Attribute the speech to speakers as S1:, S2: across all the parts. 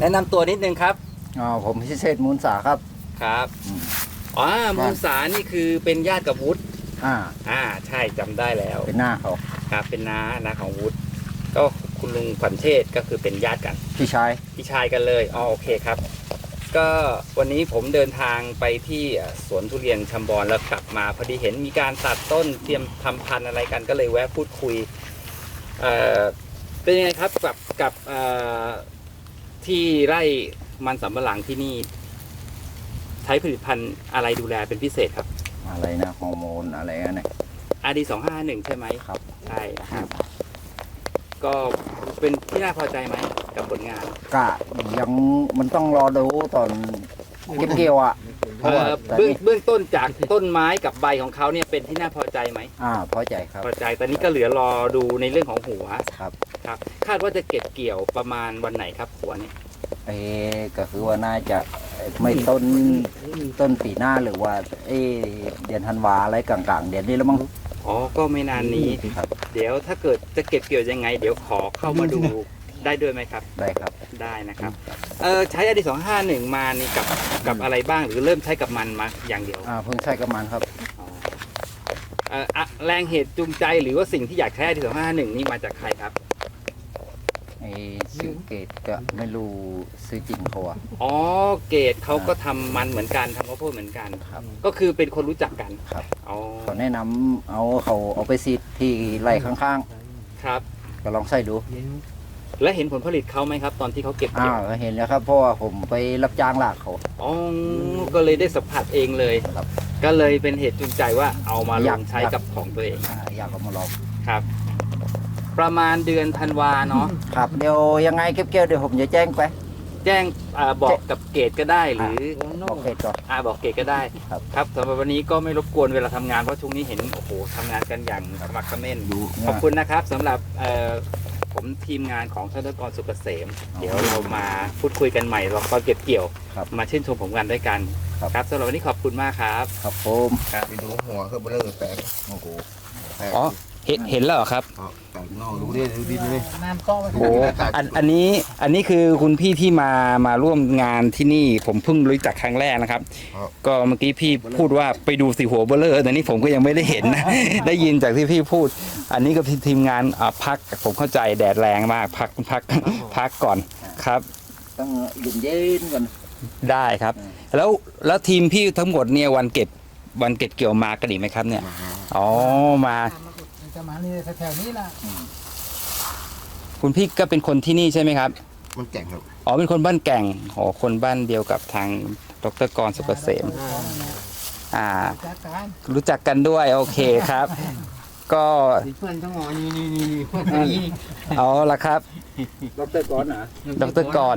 S1: แนะนำตัวนิดนึงครับ
S2: อ๋อผมพิเศษมูลสาครับ
S1: ครับ
S2: อืม
S1: อ๋อมูลสานี่คือเป็นญาติกับวุฒิ
S2: อ่า
S1: อ่าใช่จำได้แล้ว
S2: เป็นหน้าเขา
S1: ครับเป็นน้าน้าของวุฒิก็คุณลุงขวัญเทศก็คือเป็นญาติกัน
S2: พี่ชาย
S1: พี่ชายกันเลยอ๋อโอเคครับ ก็วันนี้ผมเดินทางไปที่สวนทุเรียนชำบอนแล้วกลับมาพอดีเห็นมีการตัดต้นเตรียมทำพันธุ์อะไรกันก็เลยแวะพูดคุยเอ่อเป็นยังไงครับกับกับเอ่อ ที่ไร่มันสำปะหลังที่นี่ ใช้ผลิตภัณฑ์อะไรดูแลเป็นพิเศษครับ
S2: อะไรนะฮอร์โมนอะไรนั่นน่ะ
S1: RD สองห้าหนึ่งใช่ไหม
S2: ครับ
S1: ใช่นะครับ ก็เป็นที่น่าพอใจไหมกับผลงาน
S2: กะยังมันต้องรอดูตอนเก็บเกี่ยวอะเพราะว่า
S1: เอ่อ
S2: แต่
S1: เบื้อง
S2: นี่
S1: เบื้องต้นจากต้นไม้กับใบของเขาเนี่ยเป็นที่น่าพอใจไหม
S2: อ่าพอใจครับ
S1: พอใจตอนนี้ก็เหลือรอดูในเรื่องของหัว
S2: ครับ
S1: ครับ คาดว่าจะเก็บเกี่ยวประมาณวันไหนครับหัวนี้
S2: เอ้ก็คือว่าน่าจะไม่ต้นต้นปีหน้าหรือว่า เอ้เดือนธันวาอะไรกลางๆ เดือนนี้แล้วมั้ง
S1: อ๋อ ก็ไม่นานนี้
S2: ครับ
S1: เดี๋ยวถ้าเกิดจะเก็บเกี่ยวยังไง เดี๋ยวขอเข้ามาดูได้ด้วยไหมครับ
S2: ได้ครับ
S1: ได้นะครับ เออใช้อดีสองห้าหนึ่งมานี่กับกับอะไรบ้างหรือเริ่มใช้กับมันมาอย่างเดียว
S2: อ่าเพิ่งใช้กับมันครับ
S1: อ๋อเอ่ออะแรงเหตุจูงใจหรือว่าสิ่งที่อยากใช้อดีสองห้าหนึ่งนี่มาจากใครครับ
S2: ไอ้ซื้อเกตก็ไม่รู้ซื้อจริงเขาอะ
S1: อ๋อเกดเขาก็ทำมันเหมือนกันทำข้าวโพดเหมือนกัน
S2: ครับ
S1: ก็คือเป็นคนรู้จักกัน
S2: ครับ
S1: อ๋อ
S2: เขาแนะนำเอาเขาเอาไปซีดที่ไร่ข้าง
S1: ครับ
S2: ๆ ก็ลองใส่ดู
S1: และเห็นผลผลิตเขาไหมครับ ตอนที่เขาเก็บ
S2: อ้า
S1: เกี่ยว
S2: วเห็นแล้วครับเพราะว่าผมไปรับจ้างลากเขา
S1: อ๋อก็เลยได้สัมผัสเองเลย
S2: ครับ
S1: ก็เลยเป็นเหตุจูงใจว่าเอามาล
S2: อยาก
S1: องใช้กับของตัวเอง
S2: อ่าอยากเอามาลอง
S1: ครับ ประมาณเดือนธันวาเนาะ
S2: ครับเดี๋ยวยังไงเก็บเกี่ยวเดี๋ยวผมจะแจ้งไป
S1: แจ้งอาบอกกับเกดก็ได้หรือ
S2: โอเคก่อน
S1: อาบอกเกดก็ได้
S2: ครับ
S1: ครับสำหรับวันนี้ก็ไม่รบกวนเวลาทำงานเพราะช่วงนี้เห็นโอ้โหทำงานกันอย่างขมักเขม้น
S2: ดู
S1: ขอบคุณนะครับสำหรับเอ่อผมทีมงานของธนกรสุกเกษม เดี๋ยวเรามาพูดคุยกันใหม่เราก็เก็บเกี่ยว
S2: ครับ
S1: มาชื่นชมผมกันด้วยกัน
S2: ครับ
S1: ครับสำหรับวันนี้ขอบคุณมากครับ
S2: ครับผม
S3: ไปดูหัวคือเบลอแปลก
S2: โอ้โห
S3: แปลก
S1: อ๋อ เห็นเห็นแล้วเหรอครับ
S3: อ๋อแปลก นอกดูดิดูดิดูดิ
S1: โอ้อันอันนี้อันนี้คือคุณพี่ที่มามาร่วมงานที่นี่ผมเพิ่งรู้จักครั้งแรกนะครับ ก็เมื่อกี้พี่พูดว่าไปดูสิหัวเบลเลอร์แต่นี่ผมก็ยังไม่ได้เห็นนะ ได้ยินจากที่พี่พูด อันนี้ก็ทีมงานพักผมเข้าใจแดดแรงมากพักพักพักก่อนครับ
S2: ต้องเย็นๆก่อน
S1: ได้ครับ แล้วแล้วทีมพี่ทั้งหมดเนี่ยวันเก็บวันเก็บเกี่ยวมากันอีกไหมครับเนี่ย อ๋อมา
S4: จะมานี่แถวๆนี้ล่ะ
S1: คุณพี่ก็เป็นคนที่นี่ใช่ไหมครับ
S3: มันแก่งครับ
S1: อ๋อเป็นคนบ้านแก่งอ๋อคนบ้านเดียวกับทางดรกรสุกเกษมอ่า
S4: จัดการ
S1: รู้จักกันด้วยโอเคครับ ก็
S4: เพื่อนทั้งหมดนี่นี่นี่เพื่อนคนนี้
S1: เอาละครับ
S2: ดรกรนะ
S1: ดรกร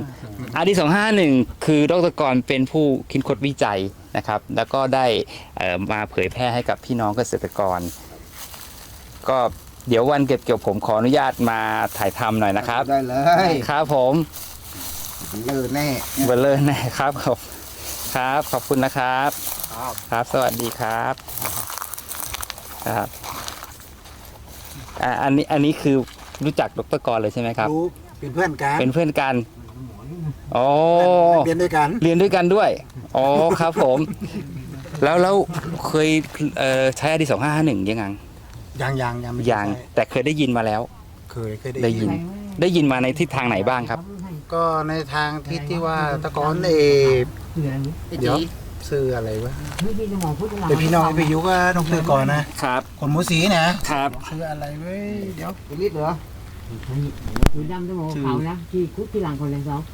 S1: อาดีสองห้าหนึ่งคือดรกรเป็นผู้คิดค้นวิจัยนะครับ แล้วก็ได้เอ่อมาเผยแพร่ให้กับพี่น้องเกษตรกร ก็เดี๋ยววันเก็บเกี่ยวผมขออนุญาตมาถ่ายทำหน่อยนะครับ
S3: ได้เลย
S1: ครับผม
S3: เลิศแน่
S1: เบลเลอร์แน่ครับขอบครับ ขอบคุณนะครับ ครับ สวัสดีครับ ครับอ่าอันนี้อันนี้คือรู้จักดรกรเลยใช่ไหมครับ
S4: รู้เป็นเพื่อนกัน
S1: เป็นเพื่อนกันอ๋อ
S4: เรียนด้วยกัน
S1: เรียนด้วยกันด้วยอ๋อครับผม แล้วแล้วเคยเอ่อใช้อดีสองห้าห้าหนึ่งยังไง
S4: ยังยังยังไม่
S1: ยัง
S4: ใช่
S1: แต่เคยได้ยินมาแล้ว
S4: เคยเคย
S1: ได้
S4: ได้
S1: ยิ
S4: ยิ
S1: น
S4: น
S1: ได้ยินมาในทิศทางไหนบ้างครับ
S4: ก็ในทางที่ที่ว่าตะกอนเอเดี๋ยวซื้ออะไรวะเป็นพี่น้องไปยุก็ต้องซื้อก่อนนะครับ คนหมูสีนะครับ ซื้ออะไรเว้ยเดี๋ยว
S3: นิดเหรอ
S5: Người đâm cái mồ khẩu đó, chi cút cái lần còn lần sau.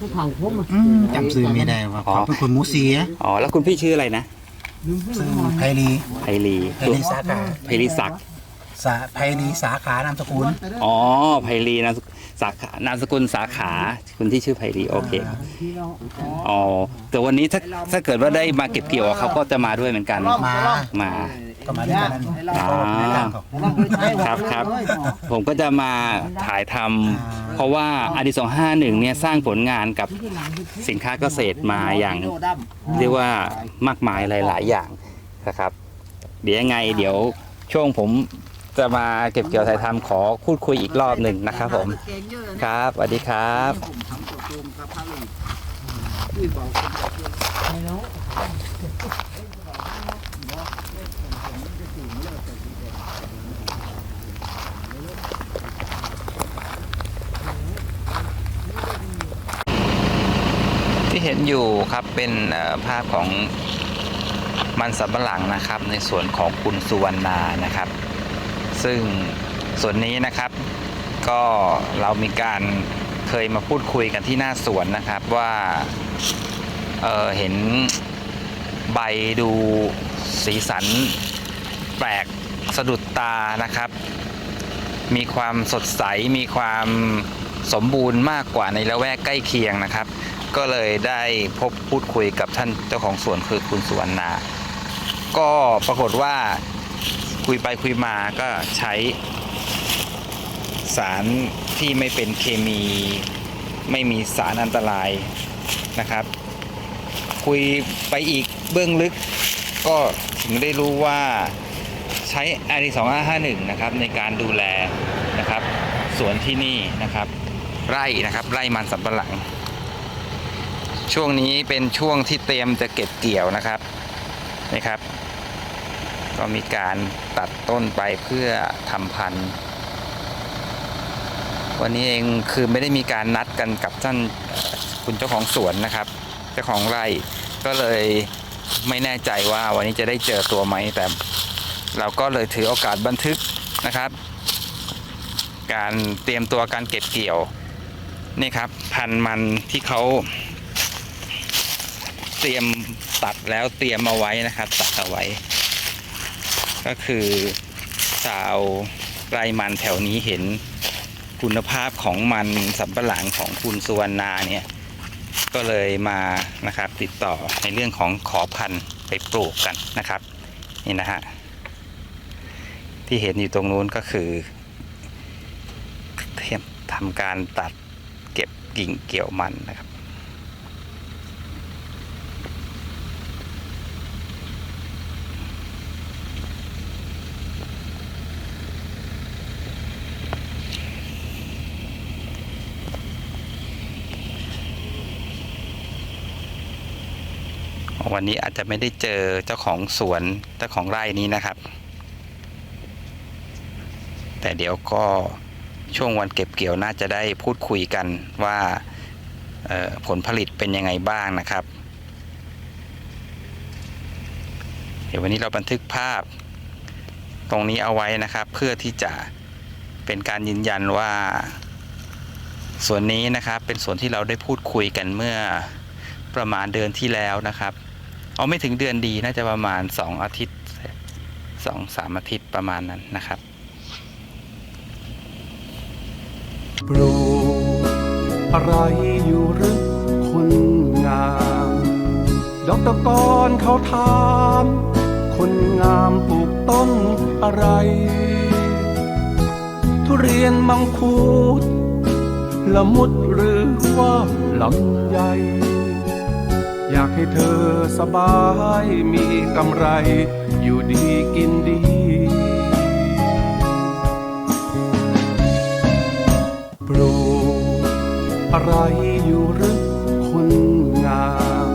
S5: Cái khẩu khúc mà.
S4: อืมจำซื้อไม่ได้ว่าเขาเป็นคนหมูสีอะ
S1: อ๋อแล้วคุณพี่ชื่ออะไรนะ
S5: Đúng cái
S4: ซื้อ
S5: mồ
S4: ไพรี
S1: ไพลี
S4: ไพรีสาขา
S1: ไพลีศักดิ์
S4: สาไพรีสาขานามสกุล
S1: อ๋อไพลีนามส สาขานามสกุลสาขาคุณที่ชื่อไพลีโอเค
S5: chi đâu.
S1: อ๋อแต่วันนี้ถ้าถ้าเกิดว่าได้มาเก็บเกี่ยวเขาก็จะมาด้วยเหมือนกัน
S4: มา
S1: มา
S4: ก็มาด้วยกันนั่น
S1: อ่าครับครับ ผมก็จะมาถ่ายทำเพราะว่าอดีสองห้าหนึ่งเนี่ยสร้างผลงานกับ
S5: Cái lần cái
S1: สินค้าเกษตรมาอย่างเรียกว่ามากมายหลาย ๆ อย่างนะครับ เดี๋ยวยังไงเดี๋ยวช่วงผม จะมาเก็บเกี่ยวถ่ายทำขอพูดคุยอีกรอบหนึ่งนะครับผม ครับสวัสดีครับที่เห็นอยู่ครับเป็นภาพของมันสำปะหลังนะครับ ในส่วนของคุณสุวรรณานะครับ ซึ่งส่วนนี้นะครับก็เรามีการเคยมาพูดคุยกันที่หน้าสวนนะครับว่าเเห็นใบดูสีสันแปลกสะดุดตานะครับ มีความสดใสมีความสมบูรณ์มากกว่าในละแวกใกล้เคียงนะครับ ก็เลยได้พบพูดคุยกับท่านเจ้าของสวนคือคุณสุวรรณา ก็ปรากฏว่า คุยไปคุยมาก็ใช้สารที่ไม่เป็นเคมีไม่มีสารอันตรายนะครับ คุยไปอีกเบื้องลึกก็ถึงได้รู้ว่าใช้ i 2 5 5 1นะครับในการดูแลนะครับสวนที่นี่นะครับ ไร่นะครับไร่มันสำปะหลัง ช่วงนี้เป็นช่วงที่เตรียมจะเก็บเกี่ยวนะครับนี่ครับ ก็มีการตัดต้นไปเพื่อทำพันธุ์ วันนี้เองคือไม่ได้มีการนัดกันกับท่านคุณเจ้าของสวนนะครับ เจ้าของไร่ก็เลยไม่แน่ใจว่าวันนี้จะได้เจอตัวไหมแต่เราก็เลยถือโอกาสบันทึกนะครับ การเตรียมตัวการเก็บเกี่ยวนี่ครับ พันธุ์มันที่เขาเตรียมตัดแล้วเตรียมเอาไว้นะครับ ตัดเอาไว้ ก็คือชาวไร่มันแถวนี้เห็นคุณภาพของมันสำปะหลังของคุณสุวรรณาเนี่ยก็เลยมานะครับติดต่อในเรื่องของขอพันธุ์ไปปลูกกันนะครับนี่นะฮะที่เห็นอยู่ตรงนู้นก็คือเตรียมทำการตัดเก็บกิ่งเกี่ยวมันนะครับ วันนี้อาจจะไม่ได้เจอเจ้าของสวนเจ้าของไร่นี้นะครับ แต่เดี๋ยวก็ช่วงวันเก็บเกี่ยวน่าจะได้พูดคุยกันว่าผลผลิตเป็นยังไงบ้างนะครับ เดี๋ยววันนี้เราบันทึกภาพ ตรงนี้เอาไว้นะครับ เพื่อที่จะเป็นการยืนยันว่าส่วนนี้นะครับเป็นส่วนที่เราได้พูดคุยกันเมื่อประมาณเดือนที่แล้วนะครับ เอาไม่ถึงเดือนดีน่าจะประมาณ 2 อาทิตย์สองสามอาทิตย์ประมาณนั้นนะครับ
S6: ปลูกอะไรอยู่หรือคนงามดอกตะกอนเขาถามคนงามปลูกต้นอะไร ทุเรียนมังคุดละมุดหรือว่าลำไย อยากให้เธอสบายมีกำไร อยู่ดีกินดี ปลูกอะไรอยู่หรือคนงาม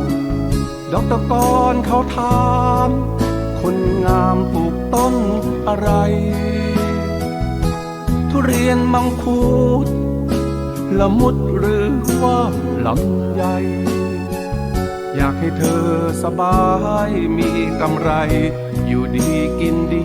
S6: ดอกตะกอนเขาถามคนงามปลูกต้นอะไร ทุเรียนมังคุดละมุดหรือว่าลำไย อยากให้เธอสบายมีกำไร อยู่ดีกินดี